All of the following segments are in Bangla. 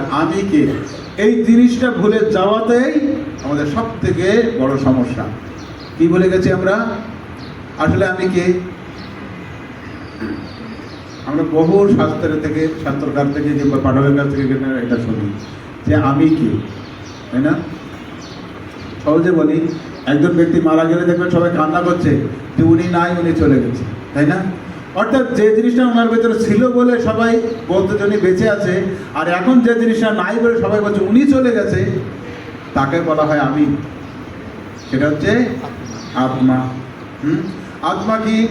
আর আমি কে? এই জিনিসটা ভুলে যাওয়াতেই আমাদের সব থেকে বড় সমস্যা। কি বলে গেছি আমরা? আসলে আমি কে? আমরা বহু শাস্ত্রের থেকে, শাস্ত্রকার থেকে কিংবা পাঠকের কাছ থেকে এটা শুনি যে আমি কে, তাই না? সহজে বলি, একজন ব্যক্তি মারা গেলে দেখবেন সবাই কান্না করছে যে উনি নাই, উনি চলে গেছে, তাই না? অর্থাৎ যে জিনিসটা ওনার ভেতরে ছিল বলে সবাই বলতে উনি বেঁচে আছে, আর এখন যে জিনিসটা নাই বলে সবাই বলছে উনি চলে গেছে, তাকে বলা হয় আমি। সেটা হচ্ছে আত্মা। হুম? আত্মা কি?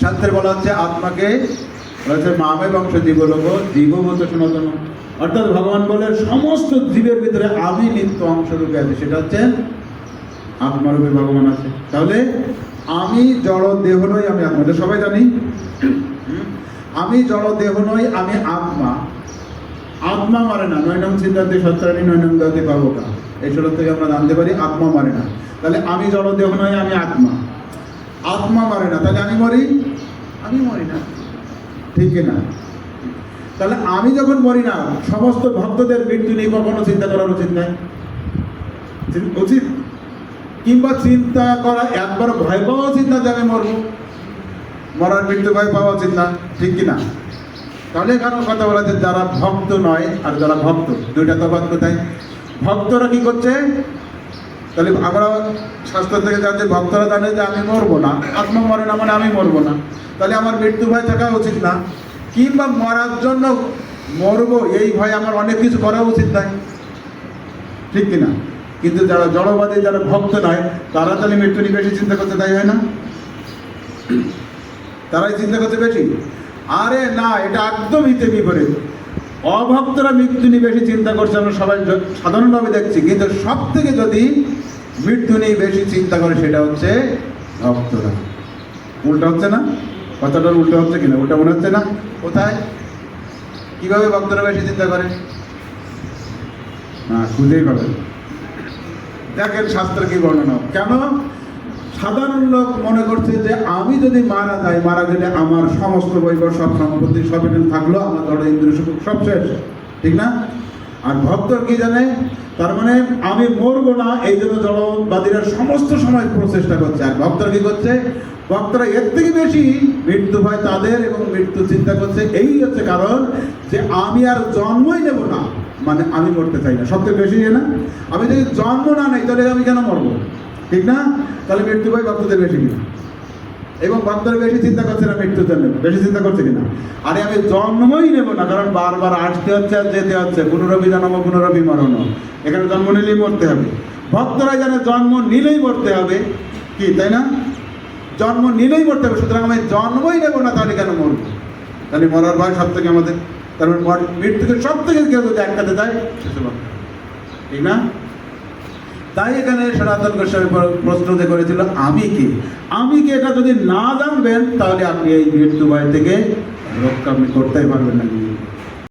শাস্ত্রে বলা হচ্ছে আত্মাকে হচ্ছে মামে বংশ জীবলোক জীবভূত সনাতন। অর্থাৎ ভগবান বলে সমস্ত জীবের ভিতরে আমি নিত্য অংশরূপে আছে। সেটা হচ্ছে আত্মারূপে ভগবান আছে। তাহলে আমি জড় দেহ নই আমি আত্মা। এটা সবাই জানি? আমি জড় দেহ নই আমি আত্মা। আত্মা মারে না। নয় নং সিদ্ধান্তে সত্যানি নয় নং দাতে পাবকা এই শ্লোক থেকে আমরা জানতে পারি আত্মা মারে না। তাহলে আমি জড় দেহ নই আমি আত্মা। আত্মা মারে না। তাহলে আমি মরি? আমি মরি না। ঠিক না। তাহলে আমি যখন মরি না সমস্ত ভক্তদের মৃত্যু নিয়ে কখনো চিন্তা করার উচিত নাই? উচিত? কিংবা চিন্তা করা একবার ভয় পাওয়া উচিত না যে আমি মরবো। মরার মৃত্যু ভয় পাওয়া উচিত না ঠিক কি না তাহলে এখানে কথা বলা যে যারা ভক্ত নয়, আর যারা ভক্ত, দুইটা তফাৎ কোথায়? ভক্তরা কি করছে? তাহলে আমরা শাস্ত্র থেকে জানতে ভক্তরা জানে যে আমি মরবো না আত্মা মরে না মানে আমি মরবো না। তাহলে আমার মৃত্যু ভয় থাকা উচিত না। কিংবা মরার জন্য মরবো, এই ভয় আমার অনেক কিছু করা উচিত নাই, ঠিক কিনা? কিন্তু যারা জড়বাদী, যারা ভক্ত নয়, তারা তাহলে মৃত্যু নিয়ে বেশি চিন্তা করতে তাই হয় না? তারাই চিন্তা করতে বেশি? আরে না, এটা একদম হিতে বিপরীত। অভক্তরা মৃত্যু নিয়ে বেশি চিন্তা করছে, আমরা সবাই সাধারণভাবে দেখছি, কিন্তু সব থেকে যদি মৃত্যু নিয়ে বেশি চিন্তা করে, সেটা হচ্ছে ভক্তরা। উল্টা হচ্ছে না? কথাটার উল্টো হচ্ছে কিনা? উল্টা মনে হচ্ছে না? কোথায়? কীভাবে ভক্তরা বেশি চিন্তা করে? না, খুঁজেই পাবেন দেখেন শাস্ত্র কি বর্ণনা? কেন? সাধারণ লোক মনে করছে যে আমি যদি মারা যাই, মারা গেলে আমার সমস্ত বৈভব, সব সম্পত্তি, সব থাকল, আমার ধরো ইন্দ্র সুখ সব শেষ। ঠিক না? আর ভক্ত কি জানে? তার মানে আমি মরবো না, এই জন্য জড়বাদীরা সমস্ত সময় প্রচেষ্টা করছে। আর ভক্তরা কি করছে? ভক্তরা এর থেকে বেশি মৃত্যু হয় তাদের এবং মৃত্যু চিন্তা করছে। এই হচ্ছে কারণ যে আমি আর জন্মই নেব না। মানে আমি মরতে চাই না। সবচেয়ে বেশি ইয়ে না? আমি যদি জন্ম না নেই, তাহলে আমি কেন মরবো? ঠিক না? তাহলে মৃত্যু ভয় ভক্তদের বেশি কিনা? এবং ভক্তরা বেশি চিন্তা করছে না মৃত্যুর জন্য? বেশি চিন্তা করছে কিনা? আরে আমি জন্মই নেব না, কারণ বারবার আসতে হচ্ছে আর যেতে হচ্ছে। পুনরবি জন্ম পুনরবি মরণ এখানে জন্ম নিলেই মরতে হবে। ভক্তরা জানে জন্ম নিলেই মরতে হবে। কি, তাই না? জন্ম নিলেই মরতে হবে। সুতরাং আমি জন্মই নেব না, তাহলে কেন মরবো? তাহলে মরার ভয় সব থেকে আমাদের। কারণ মৃত্যুকে সব থেকে কেউ যদি আটকাতে দেয়। ঠিক না? তাই এখানে সনাতন গোস্বামী প্র- প্রশ্ন করেছিল, আমি কি? আমি কি এটা যদি না জানবেন, তাহলে আপনি এই মৃত্যু ভয় থেকে রক্ষা করতে পারবেন না।